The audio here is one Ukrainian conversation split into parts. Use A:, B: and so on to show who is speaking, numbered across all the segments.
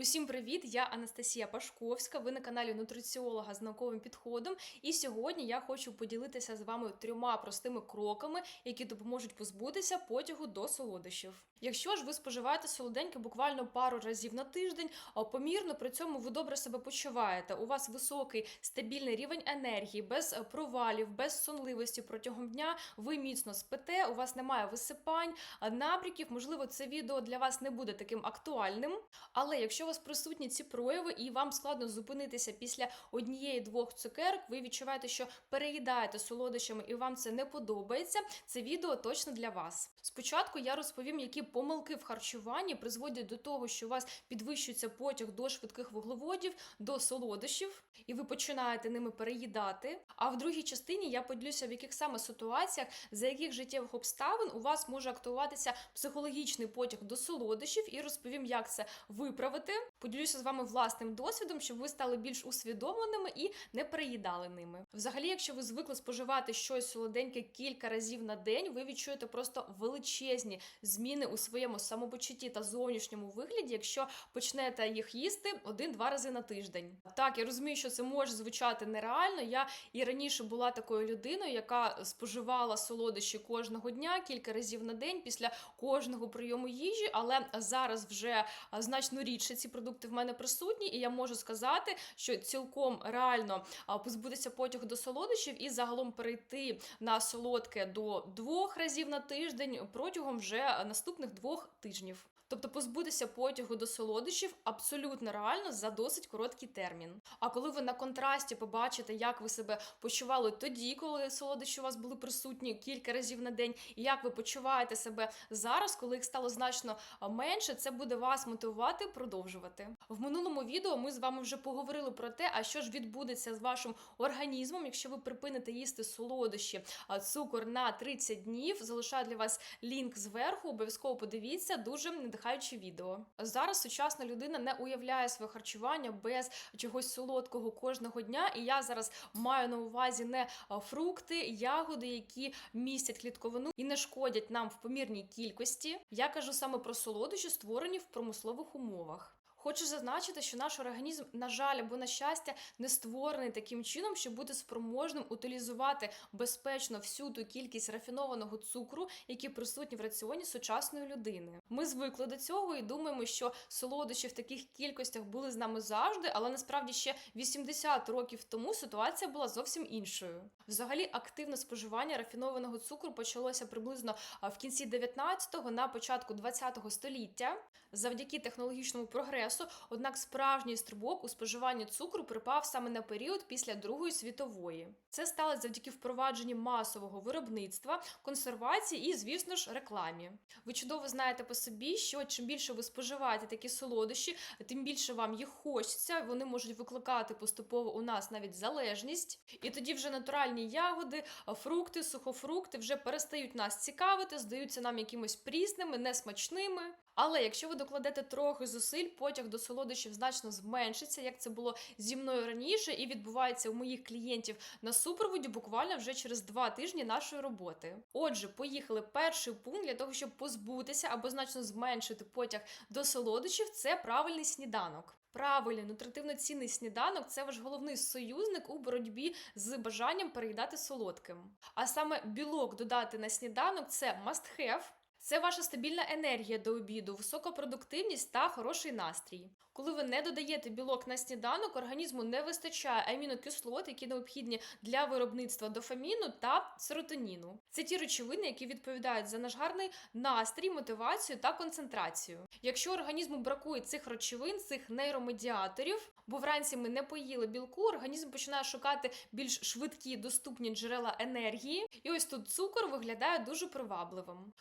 A: Усім привіт! Я Анастасія Пашковська. Ви на каналі нутриціолога з науковим підходом. І сьогодні я хочу поділитися з вами трьома простими кроками, які допоможуть позбутися потягу до солодощів. Якщо ж ви споживаєте солоденьке буквально пару разів на тиждень, а помірно при цьому ви добре себе почуваєте. У вас високий стабільний рівень енергії, без провалів, без сонливості протягом дня. Ви міцно спите, у вас немає висипань, а набріків. Можливо, це відео для вас не буде таким актуальним. Але якщо вас присутні ці прояви і вам складно зупинитися після однієї-двох цукерок, ви відчуваєте, що переїдаєте солодощами і вам це не подобається. Це відео точно для вас. Спочатку я розповім, які помилки в харчуванні призводять до того, що у вас підвищується потяг до швидких вуглеводів, до солодощів, і ви починаєте ними переїдати. А в другій частині я поділюся, в яких саме ситуаціях, за яких життєвих обставин у вас може активуватися психологічний потяг до солодощів, і розповім, як це виправити. Поділюся з вами власним досвідом, щоб ви стали більш усвідомленими і не переїдали ними. Взагалі, якщо ви звикли споживати щось солоденьке кілька разів на день, ви відчуєте просто величезні зміни у своєму самопочутті та зовнішньому вигляді, якщо почнете їх їсти один-два рази на тиждень. Так, я розумію, що це може звучати нереально. Я і раніше була такою людиною, яка споживала солодощі кожного дня, кілька разів на день після кожного прийому їжі, але зараз вже значно рідше ці продукти в мене присутні, і я можу сказати, що цілком реально позбутися потягу до солодощів і загалом перейти на солодке до двох разів на тиждень протягом вже наступних двох тижнів. Тобто позбутися потягу до солодощів абсолютно реально за досить короткий термін. А коли ви на контрасті побачите, як ви себе почували тоді, коли солодощі у вас були присутні кілька разів на день, і як ви почуваєте себе зараз, коли їх стало значно менше, це буде вас мотивувати продовжувати. В минулому відео ми з вами вже поговорили про те, а що ж відбудеться з вашим організмом, якщо ви припините їсти солодощі, цукор на 30 днів. Залишаю для вас лінк зверху. Обов'язково подивіться дуже надихаюче відео. Зараз сучасна людина не уявляє своє харчування без чогось солодкого кожного дня. І я зараз маю на увазі не фрукти, ягоди, які містять клітковину і не шкодять нам в помірній кількості. Я кажу саме про солодощі, створені в промислових умовах. Хочу зазначити, що наш організм, на жаль, або на щастя, не створений таким чином, щоб бути спроможним утилізувати безпечно всю ту кількість рафінованого цукру, які присутні в раціоні сучасної людини. Ми звикли до цього і думаємо, що солодощі в таких кількостях були з нами завжди, але насправді ще 80 років тому ситуація була зовсім іншою. Взагалі, активне споживання рафінованого цукру почалося приблизно в кінці 19-го, на початку 20-го століття, завдяки технологічному прогресу. Однак справжній стрибок у споживанні цукру припав саме на період після Другої світової. Це сталося завдяки впровадженні масового виробництва, консервації і, звісно ж, рекламі. Ви чудово знаєте по собі, що чим більше ви споживаєте такі солодощі, тим більше вам їх хочеться. Вони можуть викликати поступово у нас навіть залежність. І тоді вже натуральні ягоди, фрукти, сухофрукти вже перестають нас цікавити, здаються нам якимось прісними, несмачними. Але якщо ви докладете трохи зусиль, потяг до солодощів значно зменшиться, як це було зі мною раніше, і відбувається у моїх клієнтів на супроводі буквально вже через два тижні нашої роботи. Отже, поїхали. Перший пункт для того, щоб позбутися або значно зменшити потяг до солодощів, це правильний сніданок. Правильний нутритивно цінний сніданок це ваш головний союзник у боротьбі з бажанням переїдати солодким. А саме білок додати на сніданок це must have, це ваша стабільна енергія до обіду, висока продуктивність та хороший настрій. Коли ви не додаєте білок на сніданок, організму не вистачає амінокислот, які необхідні для виробництва дофаміну та серотоніну. Це ті речовини, які відповідають за наш гарний настрій, мотивацію та концентрацію. Якщо організму бракує цих речовин, цих нейромедіаторів, бо вранці ми не поїли білку, організм починає шукати більш швидкі доступні джерела енергії, і ось тут цукор виглядає дуже привабливим.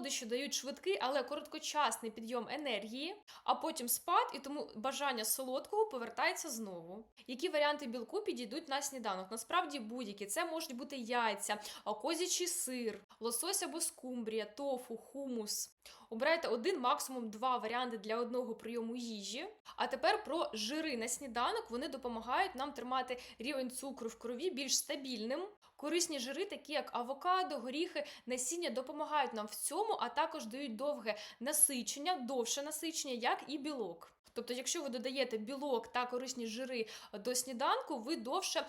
A: Солодощі дають швидкий, але короткочасний підйом енергії, а потім спад, і тому бажання солодкого повертається знову. Які варіанти білку підійдуть на сніданок? Насправді будь-які це можуть бути яйця, козячий сир, лосось або скумбрія, тофу, хумус. Обирайте один, максимум два варіанти для одного прийому їжі. А тепер про жири на сніданок вони допомагають нам тримати рівень цукру в крові більш стабільним. Корисні жири, такі як авокадо, горіхи, насіння, допомагають нам в цьому, а також дають довге насичення, довше насичення, як і білок. Тобто, якщо ви додаєте білок та корисні жири до сніданку, ви довше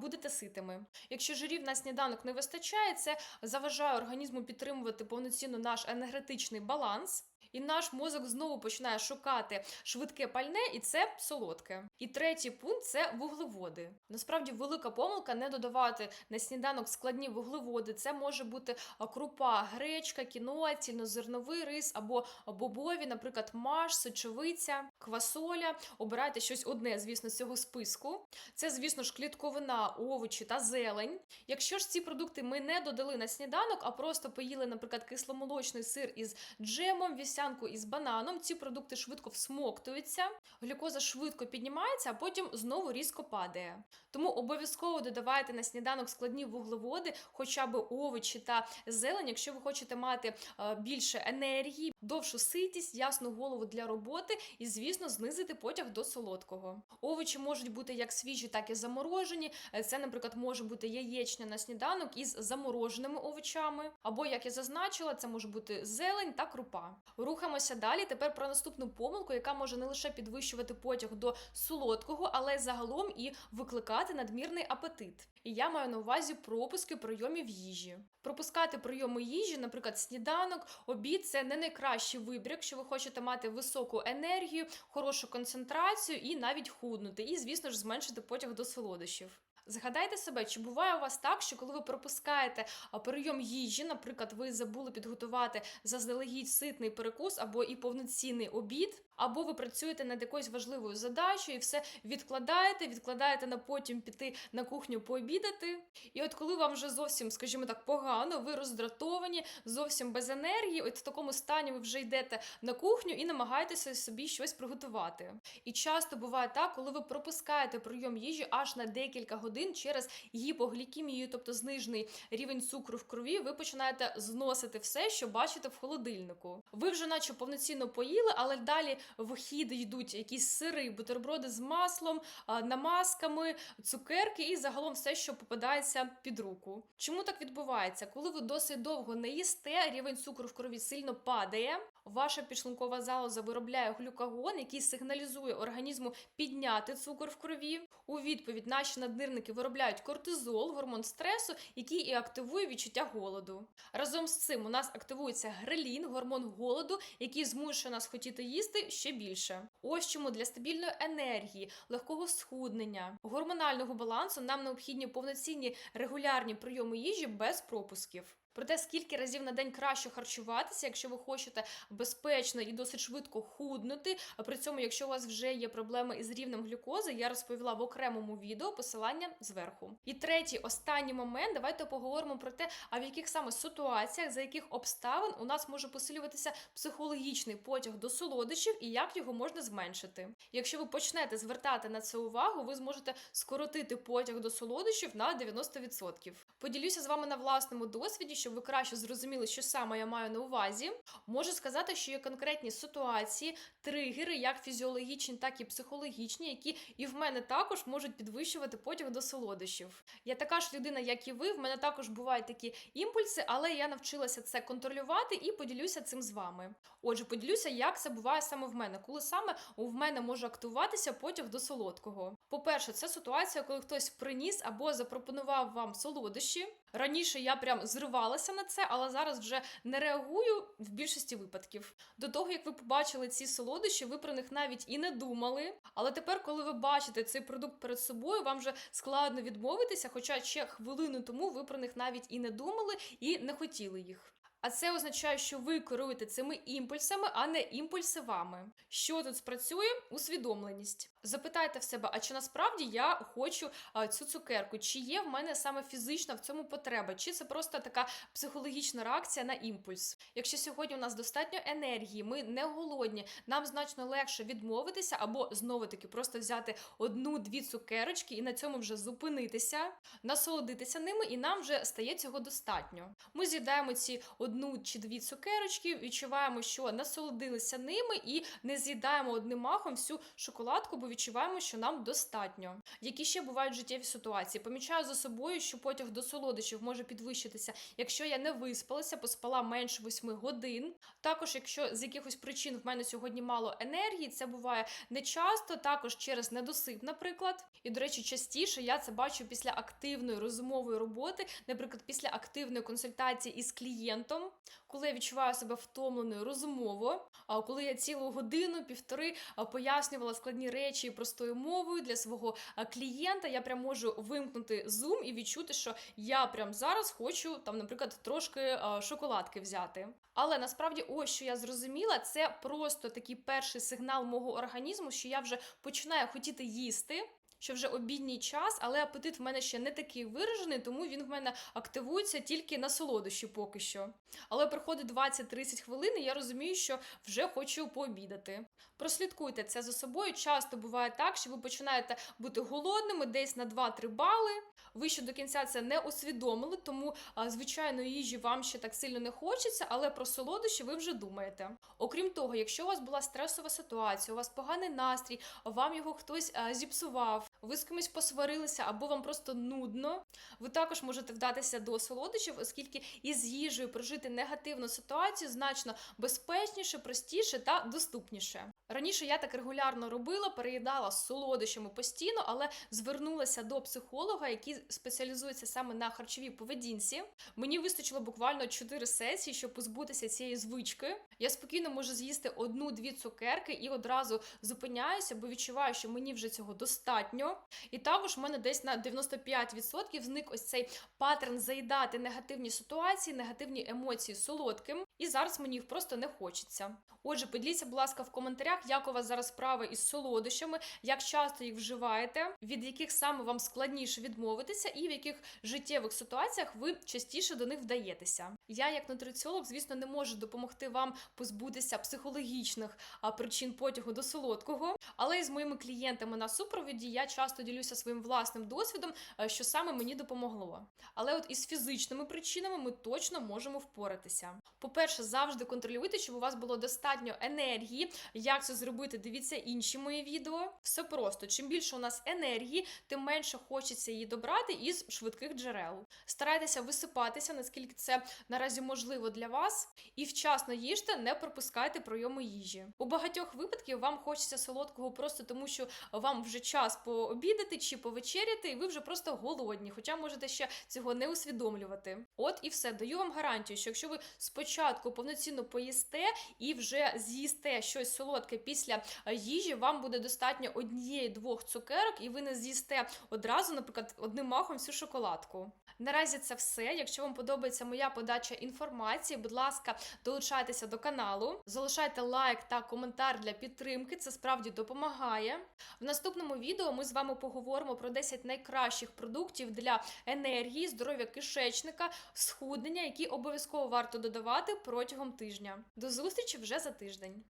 A: будете ситими. Якщо жирів на сніданок не вистачає, це заважає організму підтримувати повноцінно наш енергетичний баланс. І наш мозок знову починає шукати швидке пальне, і це солодке. І третій пункт це вуглеводи. Насправді велика помилка не додавати на сніданок складні вуглеводи. Це може бути крупа, гречка, кіноа, цільнозерновий рис або бобові, наприклад, маш, сочевиця, квасоля. Обирайте щось одне, звісно, з цього списку. Це, звісно ж, клітковина, овочі та зелень. Якщо ж ці продукти ми не додали на сніданок, а просто поїли, наприклад, кисломолочний сир із джемом, вівсянку із бананом, ці продукти швидко всмоктуються, глюкоза швидко піднімається, а потім знову різко падає. Тому обов'язково додавайте на сніданок складні вуглеводи, хоча б овочі та зелень, якщо ви хочете мати е, більше енергії, довшу ситість, ясну голову для роботи і, звісно, знизити потяг до солодкого. Овочі можуть бути як свіжі, так і заморожені. Е, Це, наприклад, може бути яєчня на сніданок із замороженими овочами, або, як я зазначила, це може бути зелень та крупа. Рухаємося далі. Тепер про наступну помилку, яка може не лише підвищувати потяг до солодкого, але й загалом і викликати надмірний апетит. І я маю на увазі пропуски прийомів їжі. Пропускати прийоми їжі, наприклад, сніданок, обід це не найкращий вибір, якщо ви хочете мати високу енергію, хорошу концентрацію і навіть худнути, і, звісно ж, зменшити потяг до солодощів. Згадайте себе, чи буває у вас так, що коли ви пропускаєте прийом їжі, наприклад, ви забули підготувати заздалегідь ситний перекус або і повноцінний обід, або ви працюєте над якоюсь важливою задачею і все відкладаєте, відкладаєте на потім піти на кухню пообідати. І от коли вам вже зовсім, скажімо так, погано, ви роздратовані, зовсім без енергії, от в такому стані ви вже йдете на кухню і намагаєтеся собі щось приготувати. І часто буває так, коли ви пропускаєте прийом їжі аж на декілька годин через гіпоглікемію, тобто знижений рівень цукру в крові, ви починаєте зносити все, що бачите в холодильнику. Ви вже, наче повноцінно поїли, але далі в хід йдуть якісь сири, бутерброди з маслом, намазками, цукерки і загалом все, що попадається під руку. Чому так відбувається? Коли ви досить довго не їсте, рівень цукру в крові сильно падає. Ваша підшлункова залоза виробляє глюкагон, який сигналізує організму підняти цукор в крові. У відповідь наші наднирники виробляють кортизол, гормон стресу, який і активує відчуття голоду. Разом з цим у нас активується грелін, гормон голоду, який змушує нас хотіти їсти ще більше. Ось чому для стабільної енергії, легкого схуднення, гормонального балансу нам необхідні повноцінні регулярні прийоми їжі без пропусків. Про те, скільки разів на день краще харчуватися, якщо ви хочете безпечно і досить швидко худнути. А при цьому, якщо у вас вже є проблеми із рівнем глюкози, я розповіла в окремому відео посилання зверху. І третій, останній момент, давайте поговоримо про те, а в яких саме ситуаціях, за яких обставин у нас може посилюватися психологічний потяг до солодощів і як його можна зменшити. Якщо ви почнете звертати на це увагу, ви зможете скоротити потяг до солодощів на 90%. Поділюся з вами на власному досвіді, щоб ви краще зрозуміли, що саме я маю на увазі. Можу сказати, що є конкретні ситуації, тригери, як фізіологічні, так і психологічні, які і в мене також можуть підвищувати потяг до солодощів. Я така ж людина, як і ви. В мене також бувають такі імпульси, але я навчилася це контролювати і поділюся цим з вами. Отже, поділюся, як це буває саме в мене, коли саме в мене може активуватися потяг до солодкого. По-перше, це ситуація, коли хтось приніс або запропонував вам солодощі. Раніше я прям зривалася на це, але зараз вже не реагую в більшості випадків. До того як ви побачили ці солодощі, ви про них навіть і не думали. Але тепер, коли ви бачите цей продукт перед собою, вам вже складно відмовитися, хоча ще хвилину тому ви про них навіть і не думали, і не хотіли їх. А це означає, що ви керуєте цими імпульсами, а не імпульси вами. Що тут спрацює? Усвідомленість. Запитайте в себе, а чи насправді я хочу цю цукерку? Чи є в мене саме фізична в цьому потреба? Чи це просто така психологічна реакція на імпульс? Якщо сьогодні у нас достатньо енергії, ми не голодні, нам значно легше відмовитися або знову таки просто взяти одну-дві цукерочки і на цьому вже зупинитися, насолодитися ними, і нам вже стає цього достатньо. Ми з'їдаємо ці одну чи дві цукерочки, відчуваємо, що насолодилися ними і не з'їдаємо одним махом всю шоколадку, бо відчуваємо, що нам достатньо. Які ще бувають життєві ситуації? Помічаю за собою, що потяг до солодощів може підвищитися, якщо я не виспалася, поспала менше 8 годин. Також, якщо з якихось причин в мене сьогодні мало енергії, це буває не часто, також через недосип, наприклад. І, до речі, частіше я це бачу після активної розумової роботи, наприклад, після активної консультації із клієнтом, коли я відчуваю себе втомленою розумово, а коли я цілу годину, півтори пояснювала складні речі простою мовою для свого клієнта, я прям можу вимкнути зум і відчути, що я прям зараз хочу там, наприклад, трошки шоколадки взяти. Але насправді, ось що я зрозуміла, це просто такий перший сигнал мого організму, що я вже починаю хотіти їсти. Що вже обідній час, але апетит в мене ще не такий виражений, тому він в мене активується тільки на солодощі поки що. Але проходить 20-30 хвилин, і я розумію, що вже хочу пообідати. Прослідкуйте це за собою. Часто буває так, що ви починаєте бути голодними десь на 2-3 бали. Ви ще до кінця це не усвідомили, тому а, звичайної їжі вам ще так сильно не хочеться, але про солодощі ви вже думаєте. Окрім того, якщо у вас була стресова ситуація, у вас поганий настрій, вам його хтось зіпсував, ви з кимось посварилися або вам просто нудно, ви також можете вдатися до солодощів, оскільки із їжею прожити негативну ситуацію значно безпечніше, простіше та доступніше. Раніше я так регулярно робила, переїдала з солодощами постійно, але звернулася до психолога, який спеціалізується саме на харчовій поведінці. Мені вистачило буквально 4 сесії, щоб позбутися цієї звички. Я спокійно можу з'їсти одну-дві цукерки і одразу зупиняюся, бо відчуваю, що мені вже цього достатньо. І також в мене десь на 95% зник ось цей паттерн заїдати негативні ситуації, негативні емоції солодким. І зараз мені їх просто не хочеться. Отже, поділіться, будь ласка, в коментарях, як у вас зараз справи із солодощами, як часто їх вживаєте, від яких саме вам складніше відмовитися, і в яких життєвих ситуаціях ви частіше до них вдаєтеся. Я, як нутриціолог, звісно, не можу допомогти вам позбутися психологічних причин потягу до солодкого, але із моїми клієнтами на супроводі я часто ділюся своїм власним досвідом, е, що саме мені допомогло. Але от із фізичними причинами ми точно можемо впоратися. По-перше, завжди контролюйте, щоб у вас було достатньо енергії. Як це зробити? Дивіться інші мої відео. Все просто. Чим більше у нас енергії, тим менше хочеться її добрати із швидких джерел. Старайтеся висипатися, наскільки це наразі можливо для вас, і вчасно їжте, не пропускайте прийоми їжі. У багатьох випадків вам хочеться солодкого просто тому, що вам вже час пообідати чи повечеряти, і ви вже просто голодні, хоча можете ще цього не усвідомлювати. От і все. Даю вам гарантію, що якщо ви спочатку повноцінно поїсте і вже з'їсте щось солодке після е, їжі, вам буде достатньо однієї-двох цукерок, і ви не з'їсте одразу, наприклад, одним махом всю шоколадку. Наразі це все. Якщо вам подобається моя подача інформації, будь ласка, долучайтеся до каналу, залишайте лайк та коментар для підтримки. Це справді допомагає. В наступному відео ми з вами поговоримо про 10 найкращих продуктів для енергії, здоров'я кишечника, схуднення, які обов'язково варто додавати протягом тижня. До зустрічі вже за тиждень.